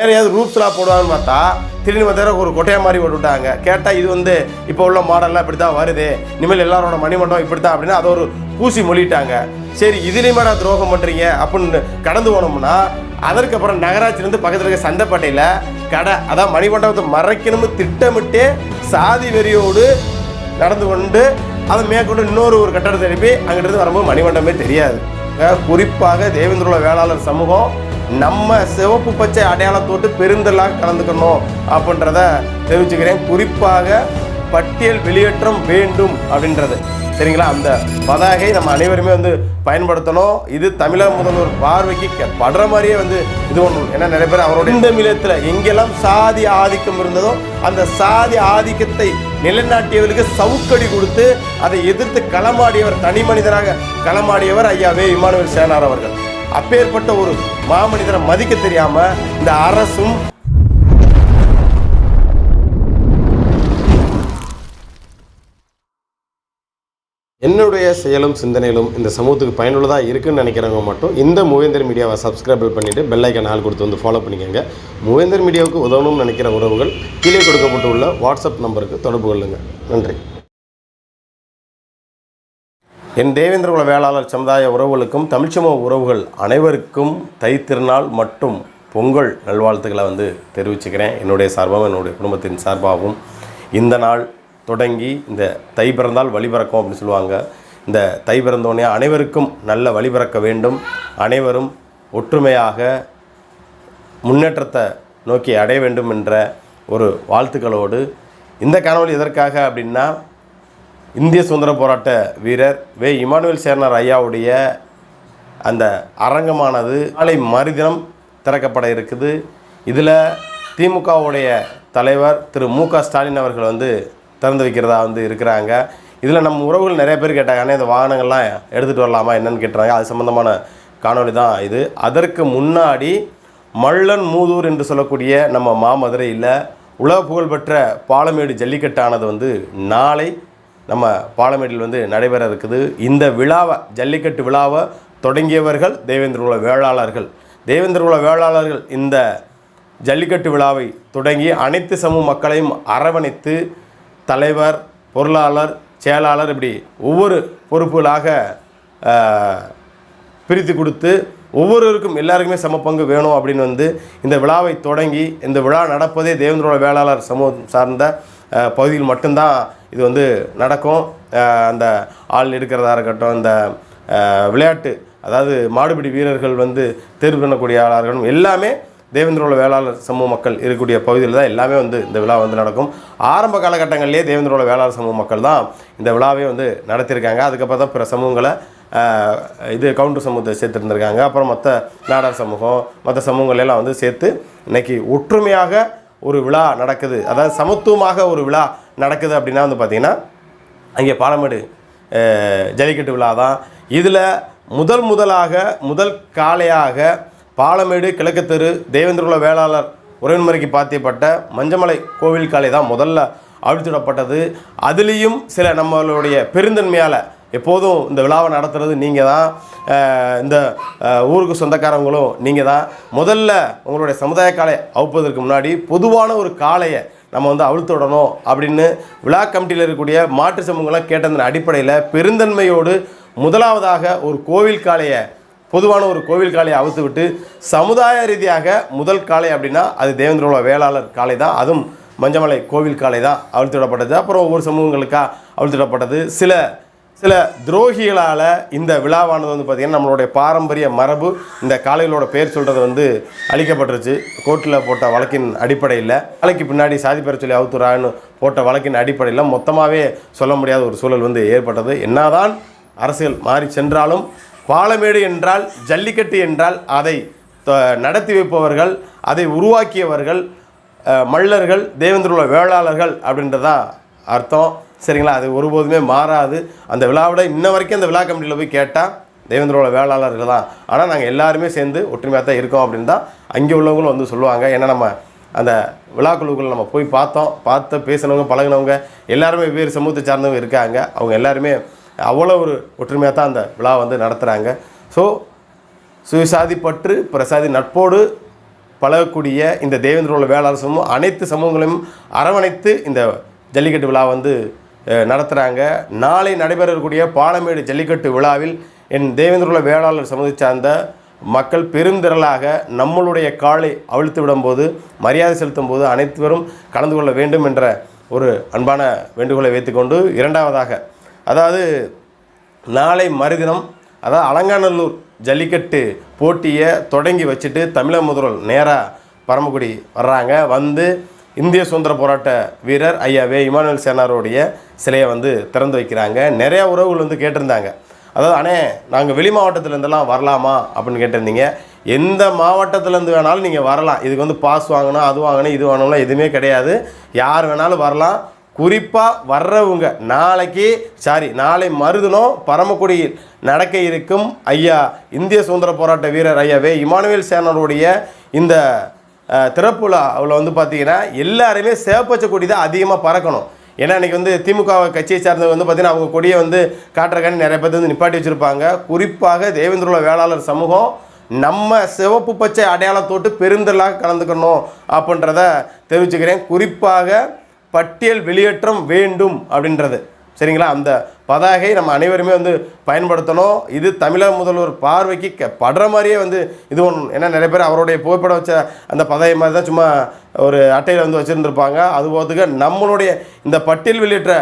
வேற ஏதாவது ரூப்ஸ்லாம் போடுவாங்கன்னு பார்த்தா திடீர்னு பார்த்தா ஒரு கொட்டையா மாதிரி விட்டுட்டாங்க விட்டாங்க கேட்டால் இது வந்து இப்போ உள்ள மாடல்லாம் இப்படி தான் வருது. இனிமேல் எல்லாரோட மணிமண்டபம் இப்படி தான் அப்படின்னு அதை ஒரு பூசி மொழிட்டாங்க. சரி இதுலேயுமே நான் துரோகம் பண்ணுறீங்க அப்படின்னு கடந்து போனோம்னா அதற்கப்புறம் நகராட்சியிலேருந்து பக்கத்தில் இருக்க சந்தைப்பேட்டையில் கடை அதான் மணிமண்டபத்தை மறைக்கணும்னு திட்டமிட்டே சாதி வெறியோடு நடந்து கொண்டு அதை மேற்கொண்டு இன்னொரு ஒரு கட்டடத்தை எழுப்பி அங்கிட்டிருந்து வரும்போது மணிமண்டபமே தெரியாது. குறிப்பாக தேவேந்திரோட வேளாளர் சமூகம் நம்ம சிவப்பு பச்சை அடையாளத்தோட்டு பெருந்தலாக கலந்துக்கணும் அப்படின்றத தெரிவிச்சுக்கிறேன். குறிப்பாக பட்டியல் வெளியேற்றம் வேண்டும் அப்படின்றது. சரிங்களா? அந்த பதாகை நம்ம அனைவருமே வந்து பயன்படுத்தணும். இது தமிழக முதல்வர் பார்வைக்கு க- படுற மாதிரியே வந்து இது பண்ணணும் ஏன்னா நிறைய பேர் அவரோட இந்த மிலத்தில் எங்கெல்லாம் சாதி ஆதிக்கம் இருந்ததோ அந்த சாதி ஆதிக்கத்தை நிலைநாட்டியவர்களுக்கு சவுக்கடி கொடுத்து அதை எதிர்த்து களமாடியவர் தனி மனிதராக களமாடியவர் ஐயா வே. இமானுவேல் சேனார் அவர்கள். அப்பேற்பட்ட ஒரு மாமனிதரை மதிக்க தெரியாம இந்த அரசும் என்னுடைய செயலும் சிந்தனையிலும் இந்த சமூகத்துக்கு பயனுள்ளதாக இருக்குன்னு நினைக்கிறவங்க மட்டும் இந்த மூவேந்தர் மீடியாவை சப்ஸ்கிரைபிள் பண்ணிவிட்டு பெல்லைக்கன் ஆள் கொடுத்து வந்து ஃபாலோ பண்ணிக்கோங்க. மூவேந்தர் மீடியாவுக்கு உதவணும்னு நினைக்கிற உறவுகள் கீழே கொடுக்கப்பட்டுள்ள வாட்ஸ்அப் நம்பருக்கு தொடர்பு கொள்ளுங்கள் நன்றி. என் தேவேந்திரகுல வேளாளர் சமுதாய உறவுகளுக்கும் தமிழ்ச்சமூக உறவுகள் அனைவருக்கும் தை திருநாள் மற்றும் பொங்கல் நல்வாழ்த்துக்களை வந்து தெரிவிச்சுக்கிறேன். என்னுடைய சார்பாகவும் என்னுடைய குடும்பத்தின் சார்பாகவும். இந்த நாள் தொடங்கி இந்த தை பிறந்தால் வழிபிறக்கும் அப்படின்னு சொல்லுவாங்க. இந்த தை பிறந்தோடனே அனைவருக்கும் நல்ல வழி பிறக்க வேண்டும். அனைவரும் ஒற்றுமையாக முன்னேற்றத்தை நோக்கி அடைய வேண்டும் என்ற ஒரு வாழ்த்துக்களோடு இந்த காணொளி எதற்காக அப்படின்னா இந்திய சுதந்திர போராட்ட வீரர் வே. இமானுவேல் சேர்னார் ஐயாவுடைய அந்த அரங்கமானது நாளை மறுதினம் திறக்கப்பட இருக்குது. இதில் திமுகவுடைய தலைவர் திரு. மு. க. ஸ்டாலின் அவர்கள் வந்து திறந்து வைக்கிறதா வந்து இருக்கிறாங்க. இதில் நம்ம உறவுகள் நிறைய பேர் கேட்டாங்க இந்த வாகனங்கள்லாம் எடுத்துகிட்டு வரலாமா? என்னென்னு கேட்டுறாங்க அது சம்மந்தமான காணொளி தான் இது. அதற்கு முன்னாடி மள்ளன் மூதூர் என்று சொல்லக்கூடிய நம்ம மாமதுரையில் உலக புகழ்பெற்ற பாலமேடு ஜல்லிக்கட்டானது வந்து நாளை நம்ம பாலமேட்டில் வந்து நடைபெற இருக்குது இந்த விழாவை ஜல்லிக்கட்டு விழாவை தொடங்கியவர்கள் தேவேந்திரகுல வேளாளர்கள். தேவேந்திரகுல வேளாளர்கள் இந்த ஜல்லிக்கட்டு விழாவை தொடங்கி அனைத்து சமூக மக்களையும் அரவணைத்து தலைவர் பொருளாளர் செயலாளர் இப்படி ஒவ்வொரு பொறுப்புகளாக பிரித்து கொடுத்து ஒவ்வொருவருக்கும் எல்லாருக்குமே சம பங்கு வேணும் அப்படின்னு வந்து இந்த விழாவை தொடங்கி இந்த விழா நடப்பதே தேவேந்திரோட வேளாளர் சமூகம் சார்ந்த பகுதியில் மட்டும்தான் இது வந்து நடக்கும். அந்த ஆள் எடுக்கிறதா இருக்கட்டும் இந்த விளையாட்டு அதாவது மாடுபிடி வீரர்கள் வந்து தேர்வு பண்ணக்கூடிய ஆளாக இருக்கட்டும் எல்லாமே தேவேந்திரோல வேளாளர் சமூக மக்கள் இருக்கக்கூடிய பகுதியில் தான் எல்லாமே வந்து இந்த விழா வந்து நடக்கும். ஆரம்ப காலகட்டங்களிலே தேவேந்திரோல வேளாளர் சமூக மக்கள் தான் இந்த விழாவே வந்து நடத்தியிருக்காங்க. அதுக்கப்புறம் தான் பிற சமூகங்களை இது கவுண்டர் சமூகத்தை சேர்த்துருந்துருக்காங்க. அப்புறம் மற்ற நாடார் சமூகம் மற்ற சமூகங்களெல்லாம் வந்து சேர்த்து இன்னைக்கு ஒற்றுமையாக ஒரு விழா நடக்குது. அதாவது சமத்துவமாக ஒரு விழா நடக்குது அப்படின்னா வந்து பார்த்திங்கன்னா அங்கே பாலமேடு ஜல்லிக்கட்டு விழா தான். இதில் முதல் முதலாக முதல் காளையாக பாலமேடு கிழக்கு தெரு தேவேந்திரகுல வேளாளர் உறவின்முறைக்கு பாத்தியப்பட்ட மஞ்சமலை கோவில் காளை தான் முதல்ல அழித்துவிடப்பட்டது அதுலேயும் சில நம்மளுடைய பெருந்தன்மையால் எப்போதும் இந்த விழாவை நடத்துகிறது நீங்கள் தான். இந்த ஊருக்கு சொந்தக்காரவங்களும் நீங்கள் தான். முதல்ல உங்களுடைய சமுதாய காலை அவுப்பதற்கு முன்னாடி பொதுவான ஒரு காளையை நம்ம வந்து அவிழ்த்து விடணும் அப்படின்னு விழா கமிட்டியில் இருக்கக்கூடிய மாற்று சமூகங்களாக கேட்டதன் அடிப்படையில் பெருந்தன்மையோடு முதலாவதாக ஒரு கோவில் காளையை பொதுவான ஒரு கோவில் காளையை அவுத்து விட்டு சமுதாய ரீதியாக முதல் காளை அப்படின்னா அது தேவேந்திரோட வேளாளர் காளை தான். அதுவும் மஞ்சமலை கோவில் காளை தான் அவிழ்த்து விடப்பட்டது. அப்புறம் ஒவ்வொரு சமூகங்களுக்காக அவிழ்த்து விடப்பட்டது. சில சில துரோகிகளால் இந்த விழாவானது வந்து பார்த்திங்கன்னா நம்மளுடைய பாரம்பரிய மரபு இந்த காளைகளோட பேர் சொல்கிறது வந்து அழிக்கப்பட்டுருச்சு. கோர்ட்டில் போட்ட வழக்கின் அடிப்படையில். காளைக்கு பின்னாடி சாதி பேர் சொல்லி அவுத்துறான்னு போட்ட வழக்கின் அடிப்படையில் மொத்தமாகவே சொல்ல முடியாத ஒரு சூழல் வந்து ஏற்பட்டது. என்னதான் அரசியல் மாறி சென்றாலும் பாலமேடு என்றால் ஜல்லிக்கட்டு என்றால் அதை நடத்தி வைப்பவர்கள் அதை உருவாக்கியவர்கள் மல்லர்கள் தேவேந்திரோட வேளாளர்கள் அப்படின்றதான் அர்த்தம். சரிங்களா? அது ஒருபோதுமே மாறாது. அந்த விழாவோட இன்ன வரைக்கும் அந்த விழா கமிட்டியில் போய் கேட்டால் தேவேந்திரோட வேளாளர்கள் தான். ஆனால் நாங்கள் எல்லாருமே சேர்ந்து ஒற்றுமையாக தான் இருக்கோம் அப்படின்னு தான் அங்கே உள்ளவங்களும் வந்து சொல்லுவாங்க. ஏன்னா நம்ம அந்த விழாக்குழுக்கள் நம்ம போய் பார்த்தோம். பார்த்து பேசினவங்க பழகினவங்க எல்லாருமே வெவ்வேறு சமூகத்தை சார்ந்தவங்க இருக்காங்க. அவங்க எல்லாருமே அவ்வளோ ஒரு ஒற்றுமையாக தான் அந்த விழா வந்து நடத்துகிறாங்க ஸோ சுயசாதி பற்று பிரசாதி நட்போடு பழகக்கூடிய இந்த தேவேந்திரோட வேளாளர் சமூகம் அனைத்து சமூகங்களையும் அரவணைத்து இந்த ஜல்லிக்கட்டு விழா வந்து நடத்துகிறாங்க நாளை நடைபெற இருக்கக்கூடிய பாலமேடு ஜல்லிக்கட்டு விழாவில் என் தேவேந்திர வேளாளர் சமூக சார்ந்த மக்கள் பெருந்திரளாக நம்மளுடைய காலை அவிழ்த்து விடும்போது மரியாதை செலுத்தும் போது அனைத்துவரும் கலந்து கொள்ள வேண்டும் என்ற ஒரு அன்பான வேண்டுகோளை வைத்துக்கொண்டு இரண்டாவதாக அதாவது நாளை மறுதினம் அதாவது அலங்காநல்லூர் ஜல்லிக்கட்டு போட்டியை தொடங்கி வச்சுட்டு தமிழக முதல்வர் நேராக பரமக்குடி வர்றாங்க. வந்து இந்திய சுதந்திர போராட்ட வீரர் ஐயா வே. இமானுவேல் சேனாரோடைய சிலையை வந்து திறந்து வைக்கிறாங்க. நிறையா உறவுகள் வந்து கேட்டிருந்தாங்க. அதாவது அண்ணே நாங்கள் வெளி மாவட்டத்துலேருந்தெல்லாம் வரலாமா? அப்படின்னு கேட்டிருந்தீங்க. எந்த மாவட்டத்துலேருந்து வேணாலும் நீங்கள் வரலாம். இதுக்கு வந்து பாஸ் வாங்கணும் அது வாங்கணும் இது வாங்கணும்லாம் எதுவுமே கிடையாது. யார் வேணாலும் வரலாம். குறிப்பாக வர்றவங்க நாளைக்கு சாரி நாளை மறுதினம் பரமக்குடியில் நடக்க இருக்கும் ஐயா இந்திய சுதந்திர போராட்ட வீரர் ஐயாவே இமானுவேல் சேனருடைய இந்த திறப்புலாவில் வந்து பார்த்திங்கன்னா எல்லாருமே சேப்பச்ச கொடி தான் அதிகமாக பறக்கணும். ஏன்னா இன்றைக்கி வந்து திமுக கட்சியை சார்ந்தவங்க வந்து பார்த்தீங்கன்னா அவங்க கொடியை வந்து காட்டுறக்காண்டி நிறைய பேர் வந்து நிப்பாட்டி வச்சுருப்பாங்க. குறிப்பாக தேவேந்திரோட வேளாளர் சமூகம் நம்ம சிவப்பு பச்சை அடையாளத்தோட்டு பெருந்தலாக கலந்துக்கணும் அப்படின்றத தெரிவிச்சுக்கிறேன். குறிப்பாக பட்டியல் வெளியேற்றம் வேண்டும் அப்படின்றது. சரிங்களா? அந்த பதாகை நம்ம அனைவருமே வந்து பயன்படுத்தணும். இது தமிழக முதல்வர் பார்வைக்கு க படுற மாதிரியே வந்து இது ஒன்று ஏன்னா நிறைய பேர் அவருடைய புகைப்படம் வச்ச அந்த பதாகை மாதிரி தான் சும்மா ஒரு அட்டையில் வந்து வச்சுருந்துருப்பாங்க. அது போகிறதுக்கு நம்மளுடைய இந்த பட்டியல் வெளியிட்ட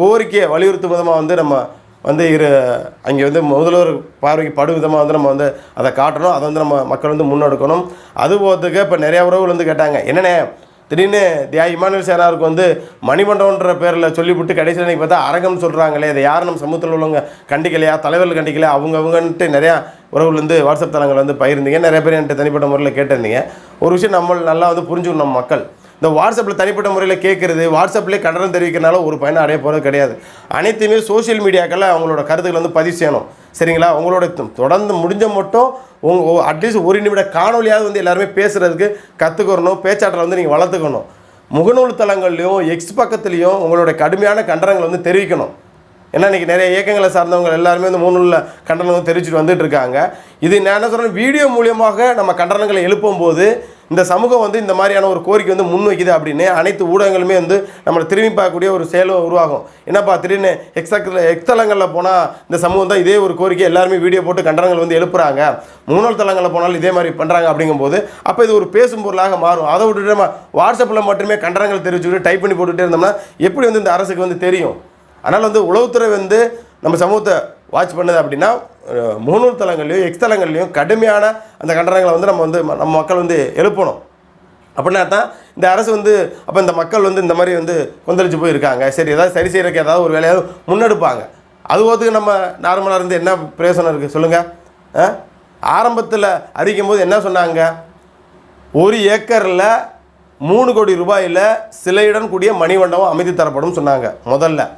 கோரிக்கையை வலியுறுத்தும் விதமாக வந்து நம்ம வந்து இரு அங்கே வந்து முதல்வர் பார்வைக்கு படும் விதமாக வந்து நம்ம வந்து அதை காட்டணும். அதை வந்து நம்ம மக்கள் வந்து முன்னெடுக்கணும். அது போகிறதுக்கு இப்போ நிறையா உறவுகள் வந்து கேட்டாங்க. என்னென்ன திடீர்னு தியா இமானுவேல் சேனாருக்கு வந்து மணிமண்டபன்ற பேரில் சொல்லிவிட்டு கடைசியில் இன்றைக்கி பார்த்தா அரங்கம்னு சொல்கிறாங்களே இதை யாரும் நம்ம சமூகத்தில் உள்ளவங்க கண்டிக்கலையா? தலைவர்கள் கண்டிக்கலையா? அவங்க அவங்கன்ட்டு நிறையா உறவுலேருந்து வாட்ஸ்அப் தளங்கள் வந்து பயிருந்தீங்க நிறைய பேர் என்கிட்ட தனிப்பட்ட முறையில் கேட்டிருந்தீங்க. ஒரு விஷயம் நம்ம நல்லா வந்து புரிஞ்சுக்கணும் நம்ம மக்கள். இந்த வாட்ஸ்அப்பில் தனிப்பட்ட முறையில் கேட்குறது வாட்ஸ்அப்லேயே கண்டனம் தெரிவிக்கிறனால ஒரு பயனை அடைய போகிறது கிடையாது. அனைத்துமே சோஷியல் மீடியாக்களில் அவங்களோட கருத்துக்களை வந்து பதிவு செய்யணும். சரிங்களா? உங்களோட தொடர்ந்து முடிஞ்ச மட்டும் உங்க அட்லீஸ்ட் ஒரு நிமிட காணொலியாவது வந்து எல்லாருமே பேசுகிறதுக்கு கற்றுக்கணும் பேச்சாற்றலை வந்து நீங்கள் வளர்த்துக்கணும். முகநூல் தளங்கள்லையும் எக்ஸ் பக்கத்துலேயும் உங்களோட கடுமையான கண்டனங்களை வந்து தெரிவிக்கணும். ஏன்னா இன்றைக்கி நிறைய இயக்கங்களை சார்ந்தவங்க எல்லாருமே இந்த மூணுல கண்டனம் தெரிவிச்சுட்டு வந்துட்டு இருக்காங்க இது நான் என்ன சொல்கிறேன் வீடியோ மூலியமாக நம்ம கண்டனங்களை எழுப்பும் போது இந்த சமூகம் வந்து இந்த மாதிரியான ஒரு கோரிக்கை வந்து முன்வைக்குது அப்படின்னு அனைத்து ஊடகங்களுமே வந்து நம்மளை திரும்பி பார்க்கக்கூடிய ஒரு செயலும் உருவாகும். என்னப்பா திடீர்னு எக்ஸாக்டில் எக்ஸ்தலங்களில் போனால் இந்த சமூகம் தான் இதே ஒரு கோரிக்கை எல்லாருமே வீடியோ போட்டு கண்டனங்கள் வந்து எழுப்புறாங்க. முன்னாள் தளங்களில் போனாலும் இதே மாதிரி பண்ணுறாங்க அப்படிங்கும்போது அப்போ இது ஒரு பேசும் பொருளாக மாறும். அதை விட்டுட்டு நம்ம வாட்ஸ்அப்பில் மட்டுமே கண்டனங்கள் தெரிவிச்சுக்கிட்டு டைப் பண்ணி போட்டுகிட்டே இருந்தோம்னா எப்படி வந்து இந்த அரசுக்கு வந்து தெரியும்? அதனால் வந்து உளவுத்துறை வந்து நம்ம சமூகத்தை வாட்ச் பண்ணுது அப்படின்னா முகநூல் தளங்கள்லையும் எக்ஸ் கடுமையான அந்த கண்டனங்களை வந்து நம்ம வந்து ம- நம்ம மக்கள் வந்து எழுப்பணும். அப்படின்னா தான் இந்த அரசு வந்து அப்போ இந்த மக்கள் வந்து இந்த மாதிரி வந்து கொந்தளிச்சு போயிருக்காங்க. சரி ஏதாவது சரி செய்கிறதுக்கு ஏதாவது ஒரு வேலையாவது முன்னெடுப்பாங்க. அது போதுக்கு நம்ம நார்மலாக இருந்து என்ன பிரயோசனம் இருக்குது சொல்லுங்கள் ஆரம்பத்தில் அறிக்கும் போது என்ன சொன்னாங்க? ஒரு ஏக்கரில் மூணு கோடி ரூபாயில் சிலையுடன் கூடிய மணிமண்டபம் அமைத்து தரப்படும் சொன்னாங்க முதல்ல.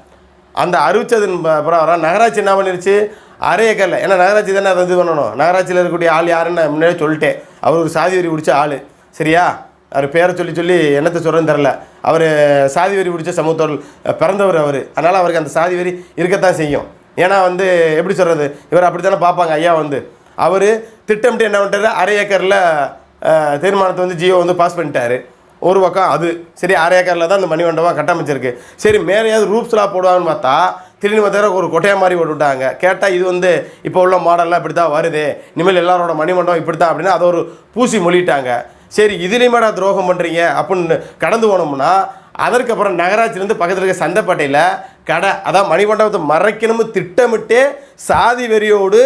அந்த அறிவித்ததன் ப- பிரகாரம் நகராட்சி என்ன பண்ணிருச்சு? அரை ஏக்கரில் ஏன்னா நகராட்சி தானே அதை இது பண்ணணும். நகராட்சியில் இருக்கக்கூடிய ஆள் யாருன்னு நான் முன்னாடியே சொல்லிட்டேன். அவர் ஒரு சாதி வரி பிடிச்ச ஆள். சரியா? அவர் பேரை சொல்லி சொல்லி என்னத்தை சொல்கிறேன்னு தெரில அவர் சாதி வரி பிடிச்ச சமூகத்தோடு பிறந்தவர் அவர். அதனால் அவருக்கு அந்த சாதி வரி இருக்கத்தான் செய்யும். ஏன்னா வந்து எப்படி சொல்கிறது இவர் அப்படி தானே பார்ப்பாங்க ஐயா வந்து. அவர் திட்டமிட்டு என்ன பண்ணிட்டாரு? அரை ஏக்கரில் தீர்மானத்தை வந்து ஜியோ வந்து பாஸ் பண்ணிட்டாரு. ஒரு பக்கம் அது. சரி அரை ஏக்கரில் தான் அந்த மணிமண்டபம் கட்டமைச்சிருக்கு. சரி மேலேயாவது ரூப்ஸ்லாம் போடுவாங்கன்னு பார்த்தா திடீர்னு பார்த்தா ஒரு கொட்டையா மாதிரி போட்டு விட்டாங்க கேட்டால் இது வந்து இப்போ உள்ள மாடல்லாம் இப்படி தான் வருது. இனிமேல் எல்லாரோட மணிமண்டபம் இப்படி தான் அப்படின்னு அதை ஒரு பூசி மொழிட்டாங்க. சரி இதுலேயுமேடா துரோகம் பண்ணுறீங்க அப்படின்னு கடந்து போனோம்னா அதற்கப்புறம் நகராட்சியிலேருந்து பக்கத்தில் இருக்க சந்தைப்பட்டையில் கடை அதான் மணிமண்டபத்தை மறைக்கணும்னு திட்டமிட்டே சாதி வெறியோடு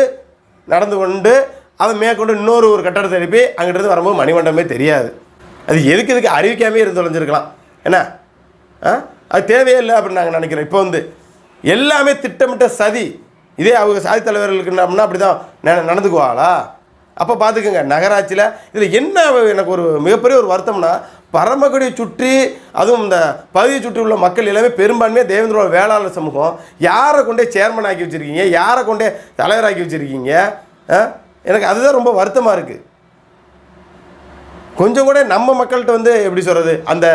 நடந்து கொண்டு அதை மேற்கொண்டு இன்னொரு ஒரு கட்டடத்தை எழுப்பி அங்கிட்டிருந்து வரும்போது மணிமண்டபமே தெரியாது. அது எதுக்கு எதுக்கு அறிவிக்காமே இருந்து தொலைஞ்சிருக்கலாம். என்ன? ஆ? அது தேவையே இல்லை அப்படின்னு நாங்கள் நினைக்கிறோம். இப்போ வந்து எல்லாமே திட்டமிட்ட சதி. இதே அவங்க சாதி தலைவர்களுக்கு அப்படின்னா அப்படி தான் நடந்துக்குவாளா? அப்போ பார்த்துக்கோங்க நகராட்சியில் இதில் என்ன எனக்கு ஒரு மிகப்பெரிய ஒரு வருத்தம்னா பரமக்குடியை சுற்றி அதுவும் இந்த பகுதியை சுற்றி உள்ள மக்கள் எல்லாமே பெரும்பான்மையாக தேவேந்திரோட வேளாளர் சமூகம் யாரை கொண்டே சேர்மன் ஆக்கி வச்சுருக்கீங்க? யாரை கொண்டே தலைவராக்கி வச்சுருக்கீங்க? ஆ? எனக்கு அதுதான் ரொம்ப வருத்தமாக இருக்குது கொஞ்சம் கூட நம்ம மக்கள்கிட்ட வந்து எப்படி சொல்கிறது அந்த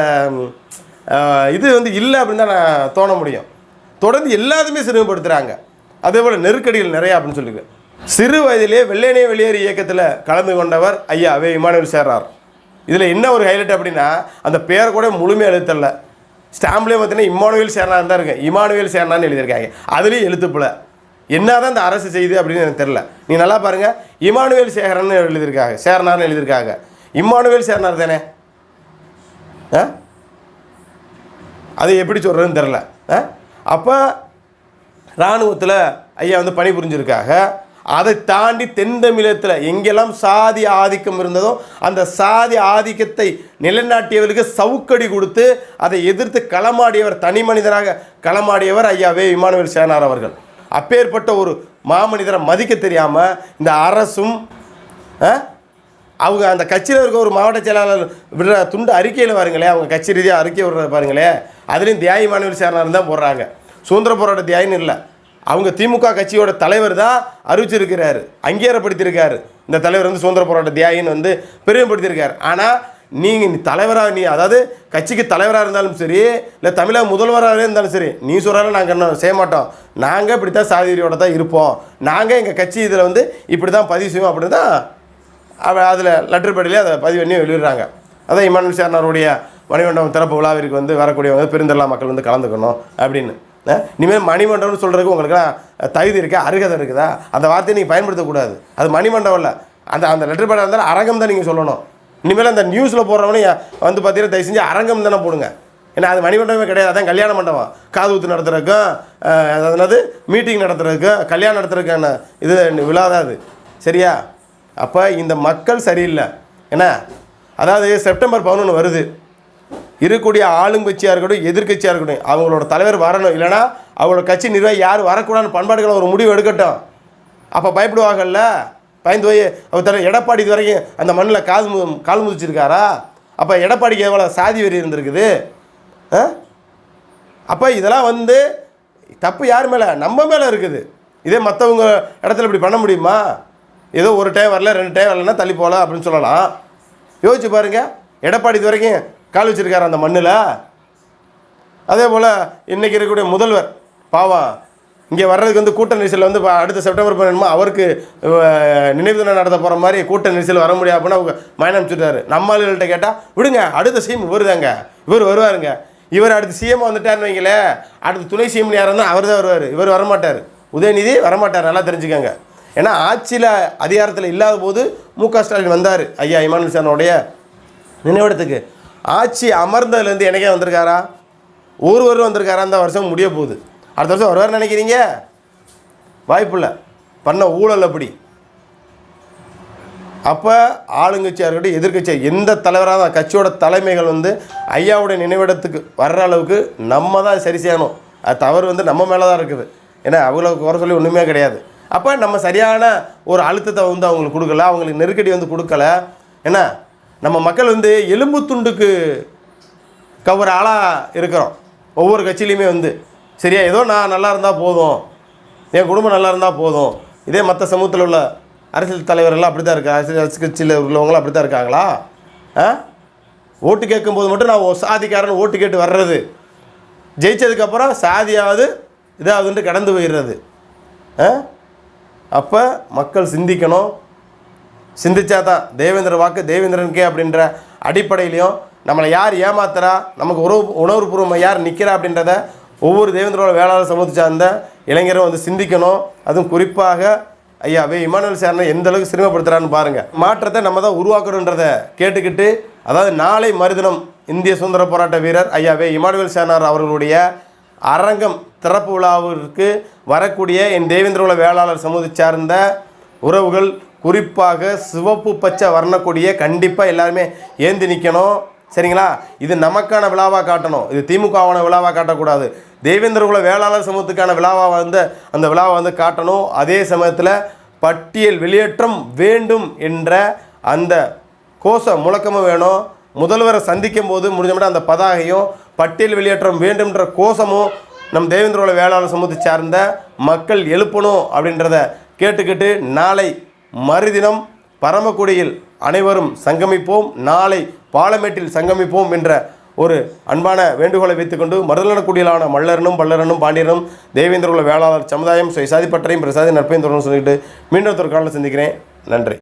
இது வந்து இல்லை அப்படின்னு தான் நான் தோண முடியும். தொடர்ந்து எல்லாத்துமே சிறுமைப்படுத்துகிறாங்க அதே போல் நெருக்கடிகள் நிறையா அப்படின்னு சொல்லியிருக்கேன் சிறு வயதிலே வெள்ளையனே வெளியேறு இயக்கத்தில் கலந்து கொண்டவர் ஐயா அவே இமானுவேல் சேர்றார். இதில் என்ன ஒரு ஹைலைட் அப்படின்னா அந்த பேரை கூட முழுமையாக எழுத்தல்ல. ஸ்டாம்ப்லேயே பார்த்தீங்கன்னா இமானுவேல் சேர்னான் தான் இருக்கு. இமானுவேல் சேர்னான்னு எழுதியிருக்காங்க. அதுலேயும் எழுத்துப்பில். என்னதான் இந்த அரசு செய்யுது அப்படின்னு எனக்கு தெரில நீ நல்லா பாருங்கள் இமானுவேல் சேகரன் எழுதியிருக்காங்க. சேர்னார்னு எழுதியிருக்காங்க. இம்மானுவேல் சேர்னார் தானே? ஆ? அதை எப்படி சொல்கிறதுன்னு தெரில அப்போ இராணுவத்தில் ஐயா வந்து பணி புரிஞ்சிருக்காங்க அதை தாண்டி தென் தமிழகத்தில் எங்கெல்லாம் சாதி ஆதிக்கம் இருந்ததோ அந்த சாதி ஆதிக்கத்தை நிலைநாட்டியவர்களுக்கு சவுக்கடி கொடுத்து அதை எதிர்த்து களமாடியவர் தனி மனிதராக களமாடியவர் ஐயாவே இமானுவேல் சேனார் அவர்கள். அப்பேற்பட்ட ஒரு மாமனிதரை மதிக்க தெரியாமல் இந்த அரசும் ஆ? அவங்க அந்த கட்சியில் இருக்க ஒரு மாவட்ட செயலாளர் விடுற துண்டு அறிக்கையில் பாருங்களேன் அவங்க கட்சி ரீதியாக அறிக்கை விடுறத பாருங்களேன் அதுலேயும் தியாகி மாணவர் சேர்னார் தான் போடுறாங்க. சுதந்திர போராட்ட தியாயின்னு இல்லை. அவங்க திமுக கட்சியோட தலைவர் தான் அறிவிச்சிருக்கிறாரு அங்கீகாரப்படுத்தியிருக்காரு. இந்த தலைவர் வந்து சுதந்திர போராட்ட தியாகின்னு வந்து பெருமைப்படுத்தியிருக்காரு. ஆனால் நீங்கள் நீ தலைவராக நீ அதாவது கட்சிக்கு தலைவராக இருந்தாலும் சரி இல்லை தமிழக முதல்வராக இருந்தாலும் சரி நீ சொல்கிறாலும் நாங்கள் என்ன செய்ய மாட்டோம். நாங்கள் இப்படி தான் சாதிரியோட தான் இருப்போம். நாங்கள் எங்கள் கட்சி இதில் வந்து இப்படி தான் பதிவு செய்வோம் அப்படின்னு தான் அதில் லெட்டர் பேடிலே அதை பதிவு பண்ணி வெளியிடுறாங்க அதான் இமானுவல் சேர்னாருடைய மணிமண்டபம் திறப்பு விழாவிற்கு வந்து வரக்கூடியவங்க பெருந்தெல்லா மக்கள் வந்து கலந்துக்கணும் அப்படின்னு. இனிமேல் மணிமண்டபம்னு சொல்கிறதுக்கு உங்களுக்குலாம் தகுதி இருக்கா? அருகதை இருக்குதா? அந்த வார்த்தையை நீங்கள் பயன்படுத்தக்கூடாது. அது மணிமண்டபம் இல்லை. அந்த அந்த லெட்டர் பேடாக இருந்தாலும் அரங்கம் தான் நீங்கள் சொல்லணும். இனிமேல் அந்த நியூஸில் போடுறவனே வந்து பார்த்தீங்கன்னா தயவு செஞ்சு அரங்கம் தானே போடுங்க. ஏன்னா அது மணிமண்டபமே கிடையாது. அதான் கல்யாண மண்டபம். காது ஊத்து நடத்துறதுக்கும் அதாவது மீட்டிங் நடத்துறதுக்கும் கல்யாணம் நடத்துறதுக்கான இது விழா தான் அது. சரியா? அப்போ இந்த மக்கள் சரியில்லை. என்ன? அதாவது செப்டம்பர் பதினொன்று வருது. இருக்கக்கூடிய ஆளுங்கட்சியாக இருக்கட்டும் எதிர்க்கட்சியாக இருக்கட்டும் அவங்களோட தலைவர் வரணும். இல்லைனா அவங்களோட கட்சி நிர்வாகி யார் வரக்கூடாதுன்னு பண்பாடுகளை ஒரு முடிவு எடுக்கட்டும். அப்போ பயப்படுவாங்கல்ல? பயந்து போய் அவர் தர எடப்பாடி இது வரைக்கும் அந்த மண்ணில் காது மு கால் முதிச்சிருக்காரா? அப்போ எடப்பாடிக்கு எவ்வளோ சாதி வெறி இருந்திருக்குது. ஆ? அப்போ இதெல்லாம் வந்து தப்பு யார் மேலே? நம்ம மேலே இருக்குது. இதே மற்றவங்க இடத்துல இப்படி பண்ண முடியுமா? ஏதோ ஒரு டைம் வரல ரெண்டு டைம் வரலன்னா தள்ளி போகலாம் அப்படின்னு சொல்லலாம். யோசிச்சு பாருங்க. எடப்பாடி இது வரைக்கும் கால் வச்சுருக்காரு அந்த மண்ணில். அதே போல் இன்றைக்கி இருக்கக்கூடிய முதல்வர் பாவம் இங்கே வர்றதுக்கு வந்து கூட்ட நெரிசல் வந்து அடுத்த செப்டம்பர் பதினொன்றுமா அவருக்கு நினைவு தினம் நடத்த போகிற மாதிரி கூட்ட நெரிசல் வர முடியாது அப்படின்னு அவங்க மயன் அனுப்பிச்சுட்டாரு. நம்ம ஆளுகள்கிட்ட கேட்டால் விடுங்க அடுத்த சிஎம் இவர் தாங்க இவர் வருவாருங்க. இவர் அடுத்து சிஎம் வந்துட்டார்னு வைங்களேன். அடுத்து துணை சிஎம் யாராக இருந்தால் அவர் தான் வருவார். இவர் வரமாட்டார். உதயநிதி வரமாட்டார். நல்லா தெரிஞ்சுக்கங்க. ஏன்னா ஆட்சியில் அதிகாரத்தில் இல்லாத போது மு க ஸ்டாலின் வந்தார். ஐயா இமானுல் சானுடைய நினைவிடத்துக்கு. ஆட்சி அமர்ந்ததுலேருந்து எனக்கே வந்திருக்காரா? ஒருவர் வந்திருக்காரா? அந்த வருஷம் முடிய போகுது. அடுத்த வருஷம் வருவார் நினைக்கிறீங்க? வாய்ப்பில்லை. பண்ண ஊழல் அப்படி. அப்போ ஆளுங்கட்சியாக இருக்கட்டும் எதிர்க்கட்சியாக எந்த தலைவராக தான் கட்சியோட தலைமைகள் வந்து ஐயாவுடைய நினைவிடத்துக்கு வர்ற அளவுக்கு நம்ம தான் சரி செய்யணும். அது தவறு வந்து நம்ம மேலே தான் இருக்குது. ஏன்னா அவங்கள குறை சொல்லி ஒன்றுமே கிடையாது. அப்போ நம்ம சரியான ஒரு அழுத்தத்தை வந்து அவங்களுக்கு கொடுக்கல அவங்களுக்கு நெருக்கடி வந்து கொடுக்கல. ஏன்னா நம்ம மக்கள் வந்து எலும்பு துண்டுக்கு கவர் ஆளாக இருக்கிறோம். ஒவ்வொரு கட்சியிலையுமே வந்து சரியா? ஏதோ நான் நல்லா இருந்தால் போதும். என் குடும்பம் நல்லா இருந்தால் போதும். இதே மற்ற சமூகத்தில் உள்ள அரசியல் தலைவர்கள்லாம் அப்படி தான் இருக்கா அரசியல் அரசு கட்சியில் உள்ளவங்களாம் அப்படி தான் இருக்காங்களா? ஆ? ஓட்டு கேட்கும்போது மட்டும் நான் சாதிக்காரன் ஓட்டு கேட்டு வர்றது. ஜெயிச்சதுக்கப்புறம் சாதியாவது இதாவதுன்ட்டு கடந்து போயிடுறது. ஆ? அப்போ மக்கள் சிந்திக்கணும். சிந்திச்சா தான் தேவேந்திர வாக்கு தேவேந்திரனுக்கே அப்படின்ற அடிப்படையிலையும் நம்மளை யார் ஏமாத்துறா நமக்கு உறவு உணர்வுபூர்வமாக யார் நிற்கிறா அப்படின்றத ஒவ்வொரு தேவேந்திரோட வேளாளர் சமூகத்தை சார்ந்த இளைஞரும் வந்து சிந்திக்கணும். அதுவும் குறிப்பாக ஐயா வே. இமானுவல் சேர்னை எந்த அளவுக்கு சிரமப்படுத்துறான்னு பாருங்கள் மாற்றத்தை நம்ம தான் உருவாக்கணுன்றத கேட்டுக்கிட்டு அதாவது நாளை மறுதினம் இந்திய சுதந்திர போராட்ட வீரர் ஐயா வே. இமானுவேல் சேனார் அவர்களுடைய அரங்கம் திறப்பு விழாவிற்கு வரக்கூடிய என் தேவேந்திரகுல வேளாளர் சமூகத்தை சார்ந்த உறவுகள் குறிப்பாக சிவப்பு பச்சை வரணக்கூடிய கண்டிப்பாக எல்லாருமே ஏந்தி நிற்கணும் சரிங்களா? இது நமக்கான விழாவாக காட்டணும். இது திமுகவான விழாவாக காட்டக்கூடாது. தேவேந்திரகுல வேளாளர் சமூகத்துக்கான விழாவாக வந்து அந்த விழாவை வந்து காட்டணும். அதே சமயத்தில் பட்டியல் வெளியேற்றம் வேண்டும் என்ற அந்த கோஷ முழக்கமும் வேணும். முதல்வரை சந்திக்கும் போது முடிஞ்ச மட்டும் அந்த பதாகையும் பட்டியல் வெளியேற்றம் வேண்டும்ன்ற கோஷமும் நம் தேவேந்திரோட வேளாளர் சமூகத்தை சார்ந்த மக்கள் எழுப்பணும் அப்படின்றத கேட்டுக்கிட்டு நாளை மறுதினம் பரமக்குடியில் அனைவரும் சங்கமிப்போம். நாளை பாலமேட்டில் சங்கமிப்போம் என்ற ஒரு அன்பான வேண்டுகோளை வைத்துக்கொண்டு மருதநடக்குடியிலான மல்லரனும் பல்லரனும் பாண்டியனும் தேவேந்திரகுல வேளாளர் சமுதாயம் சுயசாதி பற்றையும் பிரசாதி நற்பையும் தொடர்ந்து சொல்லிட்டு மீண்டும் ஒரு காலில் சந்திக்கிறேன். நன்றி.